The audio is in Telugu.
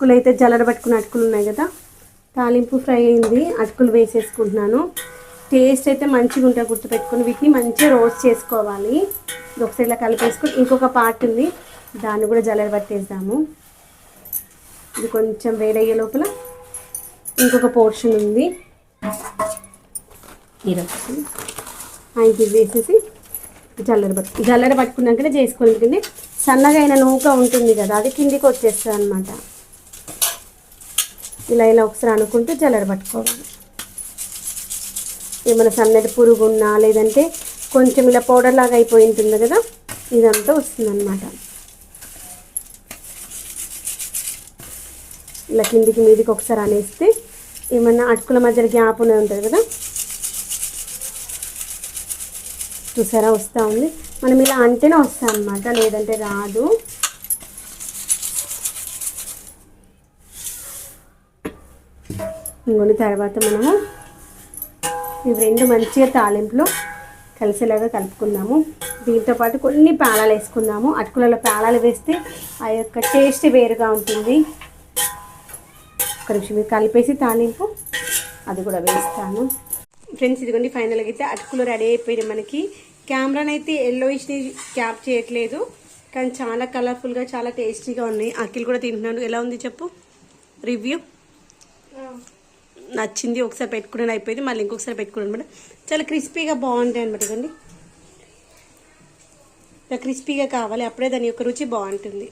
అటుకులు అయితే జల్లర పట్టుకున్న అటుకులు ఉన్నాయి కదా. తాలింపు ఫ్రై అయింది. అటుకులు వేసేసుకుంటున్నాను. టేస్ట్ అయితే మంచిగా ఉంటుంది గుర్తుపెట్టుకొని. వీటిని మంచిగా రోస్ట్ చేసుకోవాలి. ఒకసారి ఇలా కలిపేసుకొని ఇంకొక పార్ట్ ఉంది. దాన్ని కూడా జల్లర పట్టేద్దాము. ఇది కొంచెం వేడయ్యే లోపల ఇంకొక పోర్షన్ ఉంది. ఈరోజు ఇది వేసేసి జల్లర పట్టు జల్లర పట్టుకున్నాకనే చేసుకోవాలి. ఎందుకంటే సన్నగా అయిన నూక ఉంటుంది కదా అది కిందికి వచ్చేస్తుంది అనమాట ఇలా ఇలా ఒకసారి అనుకుంటూ జల్లర పట్టుకోవాలి. ఏమైనా సన్నటి పురుగు ఉన్నా లేదంటే కొంచెం ఇలా పౌడర్ లాగా అయిపోయి ఉంటుంది కదా ఇదంతా వస్తుందన్నమాట. ఇలా కిందికి మీదికి ఒకసారి అనేస్తే ఏమన్నా అటుకుల మధ్యలో గ్యాప్ ఉన్నది ఉంటుంది కదా? చూసారా వస్తూ ఉంది. మనం ఇలా అంటేనే వస్తాం అనమాట లేదంటే రాదు. ఇంకొని తర్వాత మనము ఇవి రెండు మంచిగా తాలింపులో కలిసేలాగా కలుపుకుందాము. దీంతో పాటు కొన్ని పేలాలు వేసుకుందాము. అటుకులలో పేలాలు వేస్తే ఆ యొక్క టేస్ట్ వేరుగా ఉంటుంది. ఒక నిమిషం కలిపేసి తాలింపు అది కూడా వేస్తాను. ఫ్రెండ్స్ ఇదిగోండి ఫైనల్గా అయితే అటుకులు రెడీ అయిపోయింది మనకి. కెమెరాని అయితే ఎల్లోయిష్ని క్యాప్ చేయట్లేదు కానీ చాలా కలర్ఫుల్గా చాలా టేస్టీగా ఉన్నాయి. అఖిల్ కూడా తింటున్నాడు. ఎలా ఉంది చెప్పు? రివ్యూ? నచ్చింది ఒకసారి పెట్టుకున్నాను అయిపోయింది మళ్ళీ ఇంకొకసారి పెట్టుకున్నాను అనమాట. చాలా క్రిస్పీగా బాగుంటాయి అనమాట ఇదండి క్రిస్పీగా కావాలి అప్పుడే దాని యొక్క రుచి బాగుంటుంది.